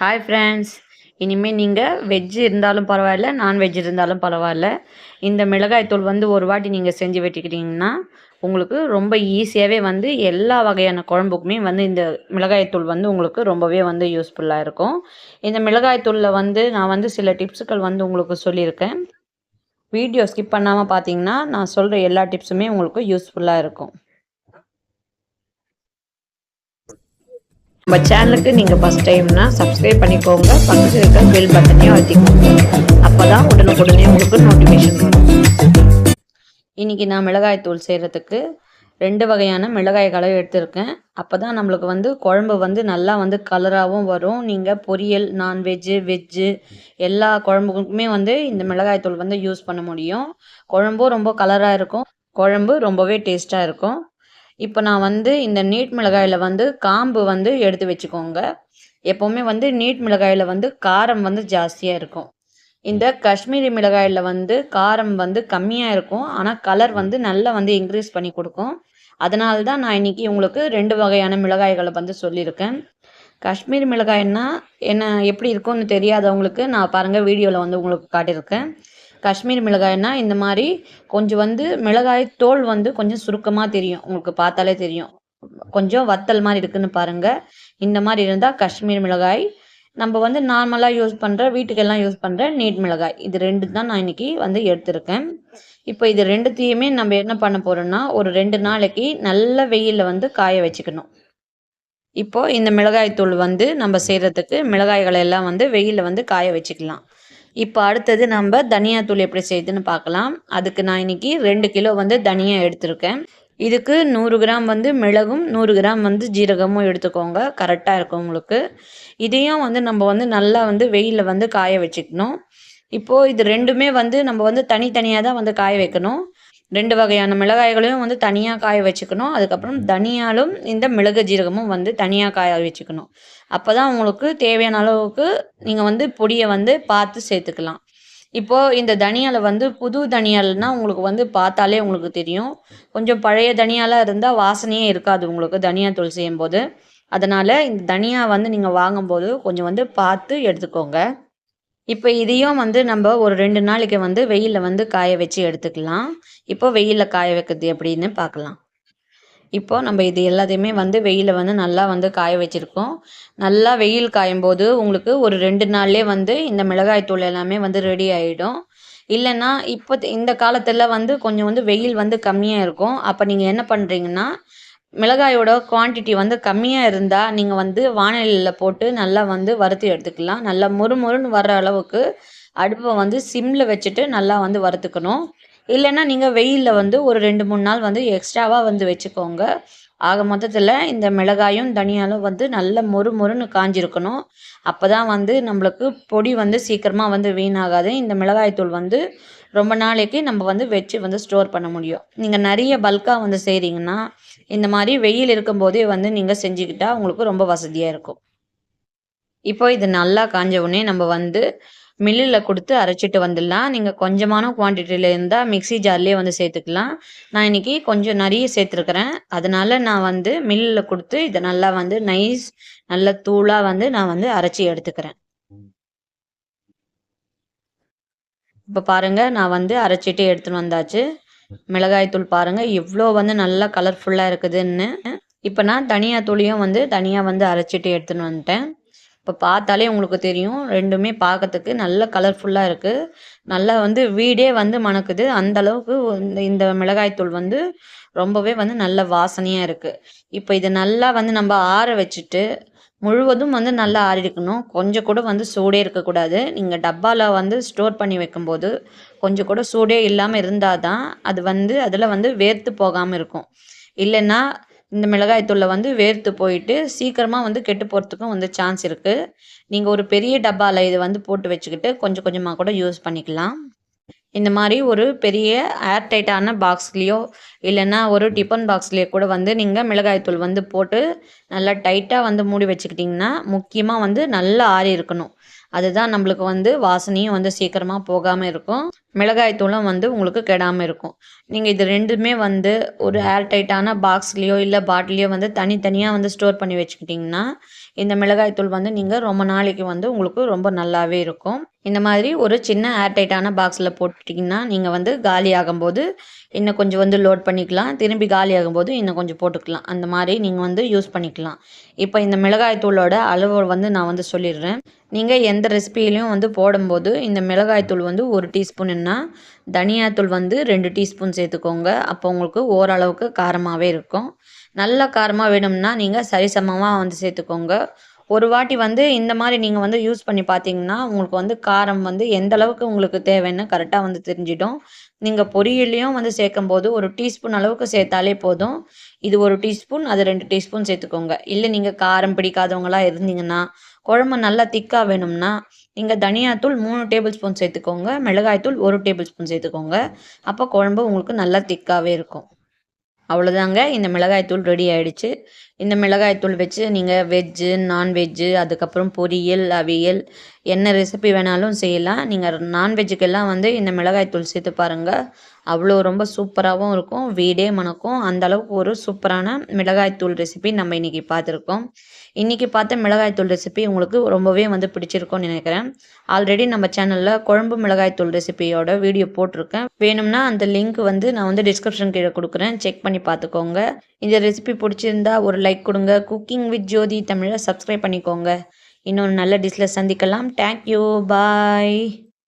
Hi friends இனிமேல் நீங்கள் veg இருந்தாலும் பரவாயில்ல நான்வெஜ் இருந்தாலும் பரவாயில்ல. இந்த மிளகாய்த்தூள் வந்து ஒரு வாட்டி நீங்கள் செஞ்சு வெட்டிக்கிட்டிங்கன்னா உங்களுக்கு ரொம்ப ஈஸியாகவே வந்து எல்லா வகையான குழம்புக்குமே வந்து இந்த மிளகாய்த்தூள் வந்து உங்களுக்கு ரொம்பவே வந்து யூஸ்ஃபுல்லாக இருக்கும். இந்த மிளகாய்த்தூளில் வந்து நான் வந்து சில டிப்ஸுகள் வந்து உங்களுக்கு சொல்லியிருக்கேன். வீடியோ ஸ்கிப் பண்ணாமல் பார்த்தீங்கன்னா நான் சொல்கிற எல்லா டிப்ஸுமே உங்களுக்கு யூஸ்ஃபுல்லாக இருக்கும். நம்ம சேனலுக்கு நீங்கள் ஃபஸ்ட் டைம்னா சப்ஸ்கிரைப் பண்ணிக்கோங்க. பக்கத்தில் இருக்க பெல் பட்டனையும் அழுத்திக்கோங்க. அப்போ தான் உடனுக்குடனே உங்களுக்கு நோட்டிஃபிகேஷன் வரும். இன்றைக்கி நான் மிளகாய் தூள் செய்கிறதுக்கு ரெண்டு வகையான மிளகாய்களை எடுத்திருக்கேன். அப்போ தான் நம்மளுக்கு வந்து குழம்பு வந்து நல்லா வந்து கலராகவும் வரும். நீங்கள் பொரியல் நான்வெஜ்ஜு வெஜ்ஜு எல்லா குழம்புக்குமே வந்து இந்த மிளகாய் தூள் வந்து யூஸ் பண்ண முடியும். குழம்பும் ரொம்ப கலராக இருக்கும். குழம்பு ரொம்பவே டேஸ்ட்டாக இருக்கும். இப்போ நான் வந்து இந்த நீட் மிளகாயில் வந்து காம்பு வந்து எடுத்து வச்சுக்கோங்க. எப்போவுமே வந்து நீட் மிளகாயில் வந்து காரம் வந்து ஜாஸ்தியாக இருக்கும். இந்த காஷ்மீரி மிளகாயில் வந்து காரம் வந்து கம்மியாக இருக்கும். ஆனால் கலர் வந்து நல்லா வந்து இன்க்ரீஸ் பண்ணி கொடுக்கும். அதனால தான் நான் இன்றைக்கி உங்களுக்கு ரெண்டு வகையான மிளகாய்களை வந்து சொல்லியிருக்கேன். காஷ்மீரி மிளகாய்னா என்ன எப்படி இருக்கும்னு தெரியாதவங்களுக்கு நான் பாருங்கள் வீடியோவில் வந்து உங்களுக்கு காட்டியிருக்கேன். காஷ்மீர் மிளகாய்னா இந்த மாதிரி கொஞ்சம் வந்து மிளகாய் தோல் வந்து கொஞ்சம் சுருக்கமாக தெரியும். உங்களுக்கு பார்த்தாலே தெரியும். கொஞ்சம் வத்தல் மாதிரி இருக்குதுன்னு பாருங்கள் இந்த மாதிரி இருந்தால் காஷ்மீர் மிளகாய். நம்ம வந்து நார்மலாக யூஸ் பண்ணுற வீட்டுக்கெல்லாம் யூஸ் பண்ணுற நீட் மிளகாய். இது ரெண்டு தான் நான் இன்றைக்கி வந்து எடுத்திருக்கேன். இப்போ இது ரெண்டுத்தையுமே நம்ம என்ன பண்ண போகிறோம்னா ஒரு ரெண்டு நாளைக்கு நல்ல வெயிலில் வந்து காய வச்சுக்கணும். இப்போது இந்த மிளகாய் தூள் வந்து நம்ம செய்கிறதுக்கு மிளகாய்களை எல்லாம் வந்து வெயிலில் வந்து காய வச்சுக்கலாம். இப்போ அடுத்தது நம்ம தனியாத்தூள் எப்படி செய்யுதுன்னு பார்க்கலாம். அதுக்கு நான் இன்றைக்கி ரெண்டு கிலோ வந்து தனியாக எடுத்திருக்கேன். இதுக்கு நூறு கிராம் வந்து மிளகும் நூறு கிராம் வந்து ஜீரகமும் எடுத்துக்கோங்க. கரெக்டாக இருக்கும் உங்களுக்கு. இதையும் வந்து நம்ம வந்து நல்லா வந்து வெயிலில் வந்து காய வச்சுக்கணும். இப்போது இது ரெண்டுமே வந்து நம்ம வந்து தனித்தனியாக தான் வந்து காய வைக்கணும். ரெண்டு வகையான மிளகாய்களையும் வந்து தனியாக காய வச்சுக்கணும். அதுக்கப்புறம் தனியாலும் இந்த மிளகு ஜீரகமும் வந்து தனியாக காய வச்சுக்கணும். அப்போ தான் உங்களுக்கு தேவையான அளவுக்கு நீங்கள் வந்து பொடியை வந்து பார்த்து சேர்த்துக்கலாம். இப்போது இந்த தனியால் வந்து புது தனியால்னால் உங்களுக்கு வந்து பார்த்தாலே உங்களுக்கு தெரியும். கொஞ்சம் பழைய தனியாலாக இருந்தால் வாசனையே இருக்காது உங்களுக்கு தனியாத்தூள் செய்யும்போது. அதனால் இந்த தனியாக வந்து நீங்கள் வாங்கும்போது கொஞ்சம் வந்து பார்த்து எடுத்துக்கோங்க. இப்போ இதையும் வந்து நம்ம ஒரு ரெண்டு நாளைக்கு வந்து வெயிலில் வந்து காய வச்சு எடுத்துக்கலாம். இப்போ வெயிலில் காய வைக்கிறது எப்படின்னு பார்க்கலாம். இப்போ நம்ம இது எல்லாத்தையுமே வந்து வெயிலில் வந்து நல்லா வந்து காய வச்சுருக்கோம். நல்லா வெயில் காயும் போது உங்களுக்கு ஒரு ரெண்டு நாள்லேயே வந்து இந்த மிளகாய் தூள் எல்லாமே வந்து ரெடி ஆகிடும் இல்லைன்னா இப்போ இந்த காலத்தில் வந்து கொஞ்சம் வந்து வெயில் வந்து கம்மியாக இருக்கும். அப்போ நீங்கள் என்ன பண்ணுறீங்கன்னா மிளகாயோட குவான்டிட்டி வந்து கம்மியாக இருந்தால் நீங்கள் வந்து வானிலையில் போட்டு நல்லா வந்து வறுத்து எடுத்துக்கலாம். நல்லா மொறு மொறுன்னு வர்ற அளவுக்கு அடுப்பை வந்து சிம்மில் வச்சுட்டு நல்லா வந்து வறுத்துக்கணும். இல்லைன்னா நீங்கள் வெயிலில் வந்து ஒரு ரெண்டு மூணு நாள் வந்து எக்ஸ்ட்ராவாக வந்து வச்சுக்கோங்க. ஆக மொத்தத்தில் இந்த மிளகாயும் தனியாலும் வந்து நல்ல மொறு மொறுன்னு காஞ்சிருக்கணும். அப்போ தான் வந்து நம்மளுக்கு பொடி வந்து சீக்கிரமாக வந்து வீணாகாது. இந்த மிளகாய்த்தூள் வந்து ரொம்ப நாளைக்கு நம்ம வந்து வச்சு வந்து ஸ்டோர் பண்ண முடியும். நீங்கள் நிறைய பல்காக வந்து செய்கிறீங்கன்னா இந்த மாதிரி வெயில் இருக்கும்போதே வந்து நீங்கள் செஞ்சுக்கிட்டால் உங்களுக்கு ரொம்ப வசதியாக இருக்கும். இப்போ இது நல்லா காஞ்ச உடனே நம்ம வந்து மில்லில் கொடுத்து அரைச்சிட்டு வந்துடலாம். நீங்கள் கொஞ்சமான குவான்டிட்டியில் இருந்தால் மிக்சி ஜார்லேயே வந்து சேர்த்துக்கலாம். நான் இன்றைக்கி கொஞ்சம் நிறைய சேர்த்துருக்குறேன். அதனால் நான் வந்து மில்லில் கொடுத்து இதை நல்லா வந்து நைஸ் நல்ல தூளாக வந்து நான் வந்து அரைச்சி எடுத்துக்கிறேன். இப்போ பாருங்கள் நான் வந்து அரைச்சிட்டு எடுத்துன்னு வந்தாச்சு. மிளகாய்த்தூள் பாருங்கள் எவ்வளோ வந்து நல்லா கலர்ஃபுல்லாக இருக்குதுன்னு. இப்போ நான் தனியாக தூளியும் வந்து தனியாக வந்து அரைச்சிட்டு எடுத்துன்னு வந்துட்டேன். இப்போ பார்த்தாலே உங்களுக்கு தெரியும். ரெண்டுமே பார்க்கறதுக்கு நல்ல கலர்ஃபுல்லாக இருக்குது நல்லா வந்து வீடே வந்து மணக்குது. அந்த அளவுக்கு இந்த மிளகாய்த்தூள் வந்து ரொம்பவே வந்து நல்ல வாசனையாக இருக்குது இப்போ இதை நல்லா வந்து நம்ம ஆற வச்சுட்டு முழுவதும் வந்து நல்லா ஆறிருக்கணும். கொஞ்சம் கூட வந்து சூடே இருக்கக்கூடாது. நீங்கள் டப்பாவில் வந்து ஸ்டோர் பண்ணி வைக்கும்போது கொஞ்சம் கூட சூடே இல்லாமல் இருந்தால் தான் அது வந்து அதில் வந்து வேர்த்து போகாமல் இருக்கும். இல்லைன்னா இந்த மிளகாய்த்தூளை வந்து வேர்த்து போயிட்டு சீக்கிரமாக வந்து கெட்டு போகிறதுக்கும் வந்து சான்ஸ் இருக்குது நீங்கள் ஒரு பெரிய டப்பாவில் இதை வந்து போட்டு வச்சுக்கிட்டு கொஞ்சம் கொஞ்சமாக கூட யூஸ் பண்ணிக்கலாம். இந்த மாதிரி ஒரு பெரிய ஏர்டைட்டான பாக்ஸ்லேயோ இல்லைன்னா ஒரு டிஃபன் பாக்ஸ்லேயோ கூட வந்து நீங்கள் மிளகாய்த்தூள் வந்து போட்டு நல்லா டைட்டாக வந்து மூடி வச்சுக்கிட்டிங்கன்னா முக்கியமாக வந்து நல்லா ஆறி இருக்கணும். அதுதான் நம்மளுக்கு வந்து வாசனையும் வந்து சீக்கிரமாக போகாமல் இருக்கும். மிளகாய் தூளும் வந்து உங்களுக்கு கெடாமல் இருக்கும். நீங்கள் இது ரெண்டுமே வந்து ஒரு ஏர் டைட்டான பாக்ஸ்லேயோ இல்லை பாட்டிலையோ வந்து தனித்தனியாக வந்து ஸ்டோர் பண்ணி வச்சுக்கிட்டிங்கன்னா இந்த மிளகாய்த்தூள் வந்து நீங்கள் ரொம்ப நாளைக்கு வந்து உங்களுக்கு ரொம்ப நல்லாவே இருக்கும். இந்த மாதிரி ஒரு சின்ன ஏர்டைட்டான பாக்ஸில் போட்டுட்டிங்கன்னா நீங்கள் வந்து காலி ஆகும்போது இன்னும் கொஞ்சம் வந்து லோட் பண்ணிக்கலாம். திரும்பி காலியாகும் போது இன்னும் கொஞ்சம் போட்டுக்கலாம். அந்த மாதிரி நீங்கள் வந்து யூஸ் பண்ணிக்கலாம். இப்போ இந்த மிளகாய்த்தூளோட அளவு வந்து நான் வந்து சொல்லிடுறேன். நீங்கள் எந்த ரெசிபிலையும் வந்து போடும்போது இந்த மிளகாய்த்தூள் வந்து ஒரு டீஸ்பூனுன்னா தனியாத்தூள் வந்து ரெண்டு டீஸ்பூன் சேர்த்துக்கோங்க. அப்போ உங்களுக்கு ஓரளவுக்கு காரமாகவே இருக்கும். நல்ல காரமாக வேணும்னா நீங்கள் சரிசமமாக வந்து சேர்த்துக்கோங்க. ஒரு வாட்டி வந்து இந்த மாதிரி நீங்கள் வந்து யூஸ் பண்ணி பார்த்தீங்கன்னா உங்களுக்கு வந்து காரம் வந்து எந்த அளவுக்கு உங்களுக்கு தேவைன்னு கரெக்டாக வந்து தெரிஞ்சிடும். நீங்கள் பொரியல்லையும் வந்து சேர்க்கும் போது ஒரு டீஸ்பூன் அளவுக்கு சேர்த்தாலே போதும். இது ஒரு டீஸ்பூன் அது ரெண்டு டீஸ்பூன் சேர்த்துக்கோங்க. இல்லை நீங்கள் காரம் பிடிக்காதவங்களாக இருந்தீங்கன்னா குழம்பு நல்லா திக்காக வேணும்னா நீங்கள் தனியாத்தூள் மூணு டேபிள் ஸ்பூன் சேர்த்துக்கோங்க. மிளகாய்த்தூள் ஒரு டேபிள் ஸ்பூன் சேர்த்துக்கோங்க. அப்போ குழம்பு உங்களுக்கு நல்லா திக்காகவே இருக்கும். அவ்வளோதாங்க இந்த மிளகாய்த்தூள் ரெடி ஆயிடுச்சு. இந்த மிளகாய்த்தூள் வச்சு நீங்கள் வெஜ்ஜு நான்வெஜ்ஜு அதுக்கப்புறம் பொரியல் அவியல் என்ன ரெசிபி வேணாலும் செய்யலாம். நீங்கள் நான்வெஜ்ஜுக்கெல்லாம் வந்து இந்த மிளகாய்த்தூள் சேர்த்து பாருங்கள் அவ்வளோ ரொம்ப சூப்பராகவும் இருக்கும். வீடே மணக்கும். அந்த அளவுக்கு ஒரு சூப்பரான மிளகாய்த்தூள் ரெசிபி நம்ம இன்றைக்கி பார்த்துருக்கோம். இன்றைக்கி பார்த்த மிளகாய்த்தூள் ரெசிபி உங்களுக்கு ரொம்பவே வந்து பிடிச்சிருக்கும்னு நினைக்கிறேன். ஆல்ரெடி நம்ம சேனலில் குழம்பு மிளகாய்த்தூள் ரெசிபியோட வீடியோ போட்டிருக்கேன். வேணும்னா அந்த லிங்க் வந்து நான் வந்து டிஸ்கிரிப்ஷன் கீழே கொடுக்குறேன். செக் பண்ணி பார்த்துக்கோங்க. இந்த ரெசிபி பிடிச்சிருந்தா ஒரு லைக் கொடுங்க. குக்கிங் வித் ஜோதி தமிழை சப்ஸ்கிரைப் பண்ணிக்கோங்க. இன்னொரு நல்ல டிஷ்ஷில் சந்திக்கலாம். Thank you bye